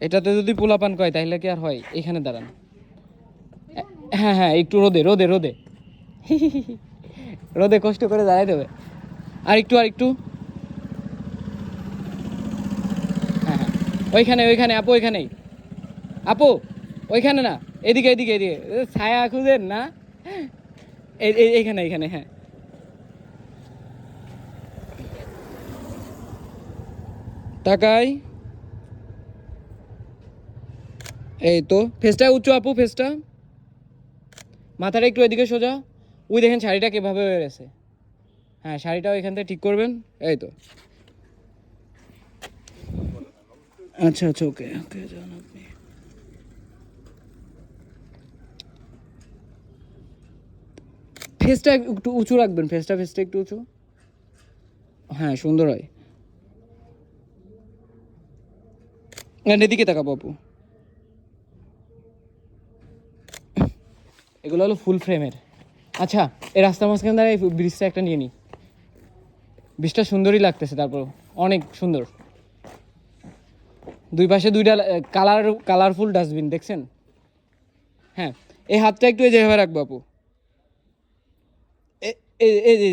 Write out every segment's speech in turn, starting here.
এটাতে যদি পোলাপান কয় তাহলে কি আর হয়? এখানে দাঁড়ান। হ্যাঁ হ্যাঁ একটু রোদে রোদে রোদে। রোদে কষ্ট করে দাঁড়াই দেবে। আর একটু আর একটু। হ্যাঁ হ্যাঁ। ওইখানে ওইখানে, আপু ওইখানেই। আপু, ওইখানে না, এদিকে এদিকে এদিকে। ছায়া খুঁজেন না? এই এই- এইখানে এইখানে হ্যাঁ। তাকাই। এই তো, ফেসটা উঁচু আপু, ফেসটা। মাথাটা একটু এদিকে সোজা। ওই দেখেন শাড়িটা কীভাবে গেছে। হ্যাঁ শাড়িটাও এখান থেকে ঠিক করবেন। এই তো। আচ্ছা আচ্ছা ওকে ওকে যান আপনি। ফেসটা একটু উঁচু রাখবেন, ফেসটা ফেসটা একটু উঁচু। হ্যাঁ সুন্দর হয়। এদিকে তাকাবো আপু। এগুলো হলো ফুল ফ্রেমের আচ্ছা এই রাস্তার মাঝখান দ্বারা এই ব্রিজটা একটা নিয়ে নিই ব্রিজটা সুন্দরই লাগতেছে তারপর অনেক সুন্দর। দুই পাশে দুইটা কালার কালারফুল ডাস্টবিন দেখছেন? হ্যাঁ এই হাতটা একটু যেভাবে রাখব, আপু।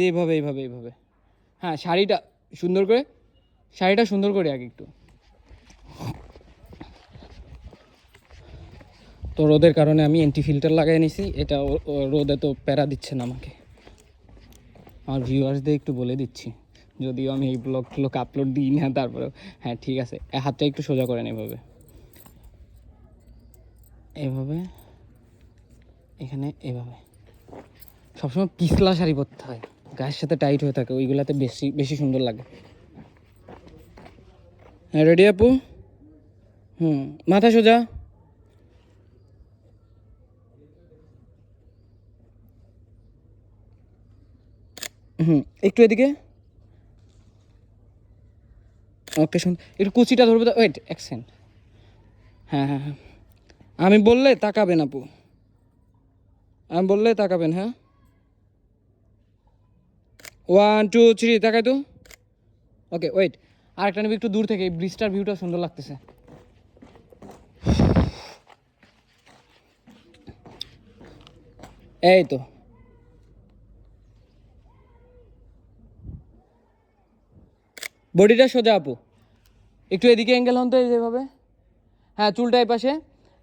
এইভাবে এইভাবে এইভাবে। হ্যাঁ শাড়িটা সুন্দর করে, শাড়িটা সুন্দর করে আগে একটু। তো রোদের কারণে আমি অ্যান্টি ফিল্টার লাগাই নিছি। এটা রোদে তো প্যারা দিচ্ছে না আমাকে। আমার ভিউয়ার্সদের একটু বলে দিচ্ছি। যদিও আমি এই ব্লগ ট্লগ আপলোড দিই না, তারপরেও হ্যাঁ ঠিক আছে। হাতটা একটু সোজা করেন এভাবে। এভাবে। এখানে, এভাবে। সবসময় পিছলা শাড়ি পরতে হয়। গায়ের সাথে টাইট হয়ে থাকে, ওইগুলাতে বেশি বেশি সুন্দর লাগে। হ্যাঁ রেডি আপু? হুম, মাথা সোজা। হুম, একটু এদিকে। ওকে শুন একটু কুচিটা ধরবে ওয়েট এক সেকেন্ড হ্যাঁ হ্যাঁ হ্যাঁ। আমি বললে তাকাবেন আপু। আমি বললে তাকাবেন হ্যাঁ। ওয়ান টু থ্রি তাকাই তো। ওকে ওয়েট আর একটা নেবে, একটু দূর থেকে, এই ব্রিজটার ভিউটা সুন্দর লাগতেছে। এই তো। বডিটা সোজা আপু। একটু এদিকে অ্যাঙ্গেল হন তো এই যেভাবে। হ্যাঁ চুলটা এই পাশে।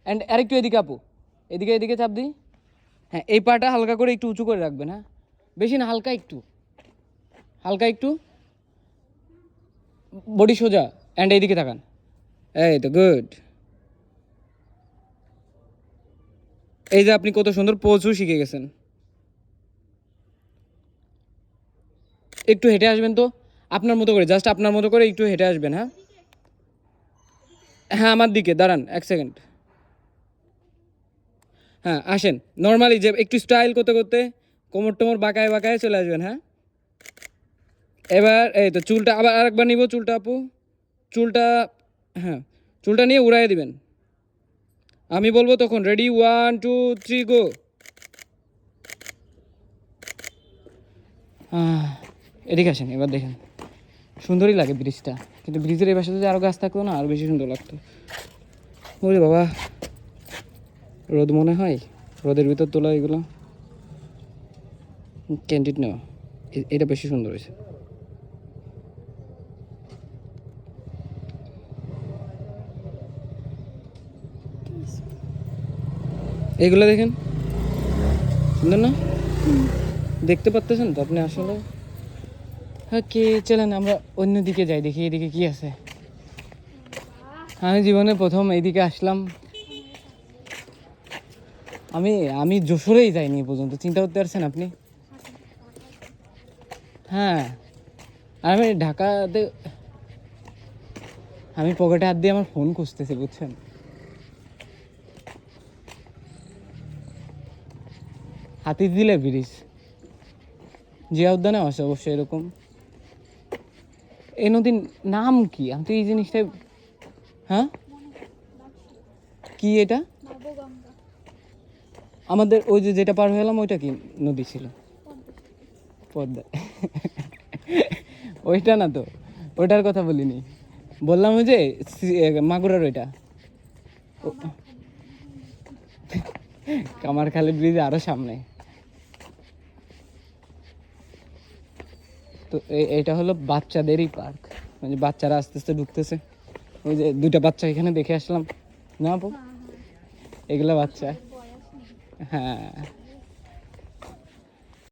অ্যান্ড আরেকটু এদিকে আপু। এদিকে এদিকে চাপ দিই। হ্যাঁ এই পাটা হালকা করে একটু উঁচু করে রাখবেন হ্যাঁ? বেশি না, হালকা একটু। হালকা একটু। বডি সোজা। অ্যান্ড এইদিকে তাকান। এই তো গুড এই যে আপনি কত সুন্দর পোজও শিখে গেছেন। একটু হেঁটে আসবেন তো। আপনার মতো করে জাস্ট আপনার মতো করে একটু হেঁটে আসবেন হ্যাঁ? হ্যাঁ আমার দিকে, দাঁড়ান, এক সেকেন্ড হ্যাঁ আসেন। নর্মালি যে একটু স্টাইল করতে করতে কোমর টোমর বাঁকায় বাঁকায় চলে আসবেন হ্যাঁ? এবার এই তো চুলটা, আবার আরেকবার নিব চুলটা, আপু। চুলটা হ্যাঁ চুলটা নিয়ে উড়াই দিবেন। আমি বলব তখন ready one two three go এদিকে আসেন, এবার দেখেন। সুন্দরই লাগে ব্রিজটা। কিন্তু ব্রিজের এই পাশে যদি আরও গাছ থাকতো না আরও বেশি সুন্দর লাগতো। ওরে বাবা রোদ মনে হয়? রোদের ভিতর তোলা এগুলো? ক্যান্ডিড নেওয়া। এটা বেশি সুন্দর হয়েছে। এগুলো দেখেন? সুন্দর না? দেখতে পাচ্তেছেন তো আপনি আসলে? হ্যাঁ কে চলেন আমরা অন্য দিকে যাই, দেখি এদিকে কি আছে। আমি জীবনে প্রথম এদিকে আসলাম। আমি আমি যশোরেই যাইনি পর্যন্ত, চিন্তা করতে পারছেন আপনি? হ্যাঁ আমি ঢাকাতে, আমি পকেটে হাত দিয়ে আমার ফোন খুঁজতেছি, বুঝছেন? হাতি দিলে ব্রিজ। জিয়া উদ্যানে আছে অবশ্যই এরকম। এই নদীর নাম কি? আমি তো এই জিনিসটা হ্যাঁ? কি এটা? আমাদের ওই যে যেটা পার হয়ে এলাম, ওইটা কি নদী ছিল? পদ্মা। ওইটা না তো। ওইটার কথা বলিনি। বললাম যে মাগুরার ওইটা। কামারখালী ব্রিজ আরও সামনে। তো এটা হলো বাচ্চাদেরই পার্ক। মানে বাচ্চারা আস্তে আস্তে ঢুকতেছে। ওই যে দুইটা বাচ্চা এখানে দেখে আসলাম। না আপু? এগুলো বাচ্চা। হ্যাঁ।